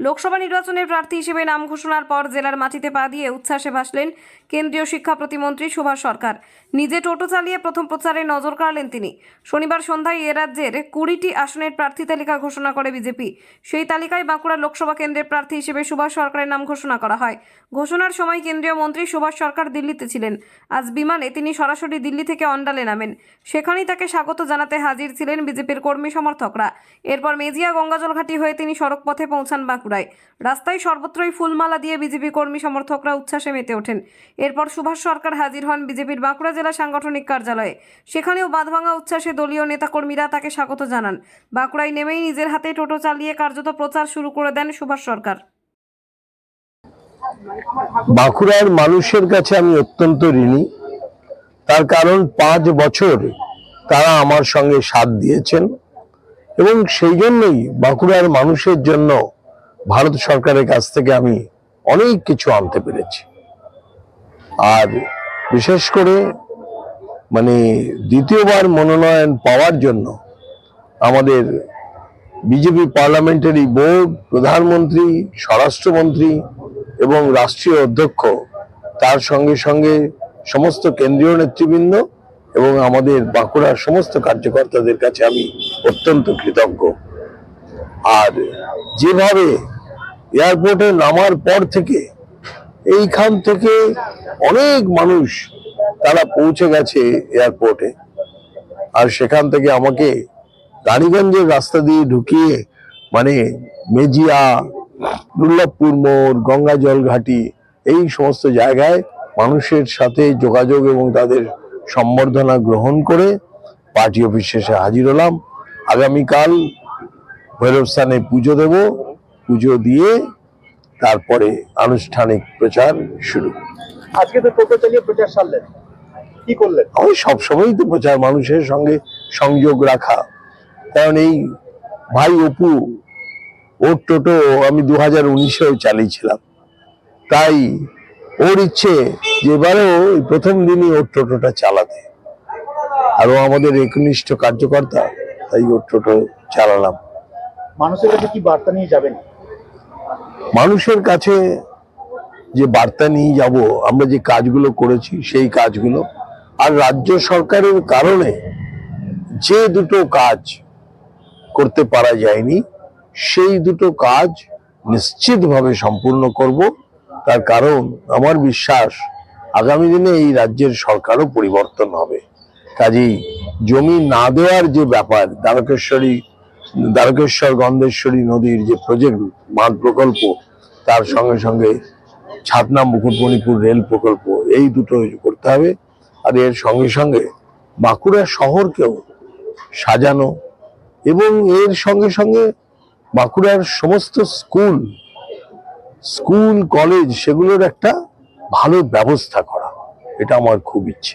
লোকসভা নির্বাচনের প্রার্থী হিসেবে নাম ঘোষণার পর জেলার মাটিতে পা দিয়ে উচ্ছ্বাসে ভাসলেন কেন্দ্রীয় শিক্ষা প্রতিমন্ত্রী সুভাষ সরকার। নিজে টোটো চালিয়ে প্রথম প্রচারে নজর কাড়লেন তিনি। শনিবার সন্ধ্যায় এ রাজ্যের কুড়িটি আসনের প্রার্থী তালিকা ঘোষণা করে বিজেপি। সেই তালিকায় বাঁকুড়া লোকসভা কেন্দ্রের প্রার্থী হিসেবে সুভাষ সরকারের নাম ঘোষণা করা হয়। ঘোষণার সময় কেন্দ্রীয় মন্ত্রী সুভাষ সরকার দিল্লিতে ছিলেন। আজ বিমানে তিনি সরাসরি দিল্লি থেকে অন্ডালে নামেন। সেখানেই তাকে স্বাগত জানাতে হাজির ছিলেন বিজেপির কর্মী সমর্থকরা। এরপর মেজিয়া গঙ্গাজল ঘাটি হয়ে তিনি সড়ক পথে পৌঁছান বাঁকুড়ায়। রাস্তায় সর্বত্রই ফুলমালা দিয়ে বিজেপি কর্মী সমর্থকরা উচ্ছ্বাসে মেতে ওঠেন। এরপর সুভাষ সরকার হাজির হন বিজেপির বাঁকুড়া জেলা সাংগঠনিক কার্যালয়ে। সেখানেও বাঁধভাঙা উচ্ছ্বাসে দলীয় নেতাকর্মীরা তাকে স্বাগত জানান। বাঁকুড়ায় নেমেই নিজের হাতে টোটো চালিয়ে কার্যত প্রচার শুরু করে দেন সুভাষ সরকার। বাঁকুড়ার মানুষের কাছে আমি অত্যন্ত ঋণী। তার কারণ পাঁচ বছর তারা আমার সঙ্গে সাথ দিয়েছেন এবং সেই জন্যই বাঁকুড়ার মানুষের জন্য ভারত সরকারের কাছ থেকে আমি অনেক কিছু আনতে পেরেছি। আর বিশেষ করে মানে দ্বিতীয়বার মনোনয়ন পাওয়ার জন্য আমাদের বিজেপি পার্লামেন্টারি বোর্ড, প্রধানমন্ত্রী, স্বরাষ্ট্রমন্ত্রী এবং রাষ্ট্রীয় অধ্যক্ষ, তার সঙ্গে সঙ্গে সমস্ত কেন্দ্রীয় নেতৃবৃন্দ এবং আমাদের বাঁকুড়ার সমস্ত কার্যকর্তাদের কাছে আমি অত্যন্ত কৃতজ্ঞ। আর যেভাবে এয়ারপোর্টে নামার পর থেকে এইখান থেকে অনেক মানুষ তারা পৌঁছে গেছে এয়ারপোর্টে। আর সেখান থেকে আমাকে রানীগঞ্জের রাস্তা দিয়ে ঢুকিয়ে মানে মেজিয়া, দুর্লভপুর মোড়, গঙ্গা জল ঘাটি এই সমস্ত জায়গায় মানুষের সাথে যোগাযোগ এবং তাদের সম্বর্ধনা গ্রহণ করে পার্টি অফিসে এসে হাজির হলাম। আগামীকাল ভৈরব স্থানে পুজো দেব। পুজো দিয়ে তারপরে আনুষ্ঠানিক প্রচার শুরু। আজকে তো টোটো চালিয়ে প্রচার সারলেন। কি করলেন? আমি সবসময়ই তো প্রচার মানুষের সঙ্গে সংযোগ রাখা। কারণ এই ভাই অপু ওর টোটো আমি দু হাজার উনিশেও চালিয়েছিলাম। তাই ওর ইচ্ছে যে এবারেও প্রথম দিনই ওর টোটোটা চালাতে। আর ও আমাদের একনিষ্ঠ কার্যকর্তা তাই ওর টোটো চালালাম। মানুষের কাছে কি বার্তা নিয়ে যাবেন? মানুষের কাছে যে বার্তা নিয়ে যাব, আমরা যে কাজগুলো করেছি সেই কাজগুলো, আর রাজ্য সরকারের কারণে যে দুটো কাজ করতে পারা যায়নি, সেই দুটো কাজ নিশ্চিতভাবে সম্পূর্ণ করব। তার কারণ আমার বিশ্বাস, আগামী দিনে এই রাজ্যের সরকারও পরিবর্তন হবে। কাজেই জমি না দেওয়ার যে ব্যাপার, দ্বারকেশ্বরী দ্বারকেশ্বর গন্ধেশ্বরী নদীর যে প্রজেক্ট বাঁধ প্রকল্প, তার সঙ্গে সঙ্গে ছাতনা মুকুটমণিপুর রেল প্রকল্প, এই দুটো করতে হবে। আর এর সঙ্গে সঙ্গে বাঁকুড়া শহরকেও সাজানো এবং এর সঙ্গে সঙ্গে বাঁকুড়ার সমস্ত স্কুল স্কুল, কলেজ, সেগুলোর একটা ভালো ব্যবস্থা করা। এটা আমার খুব ইচ্ছে।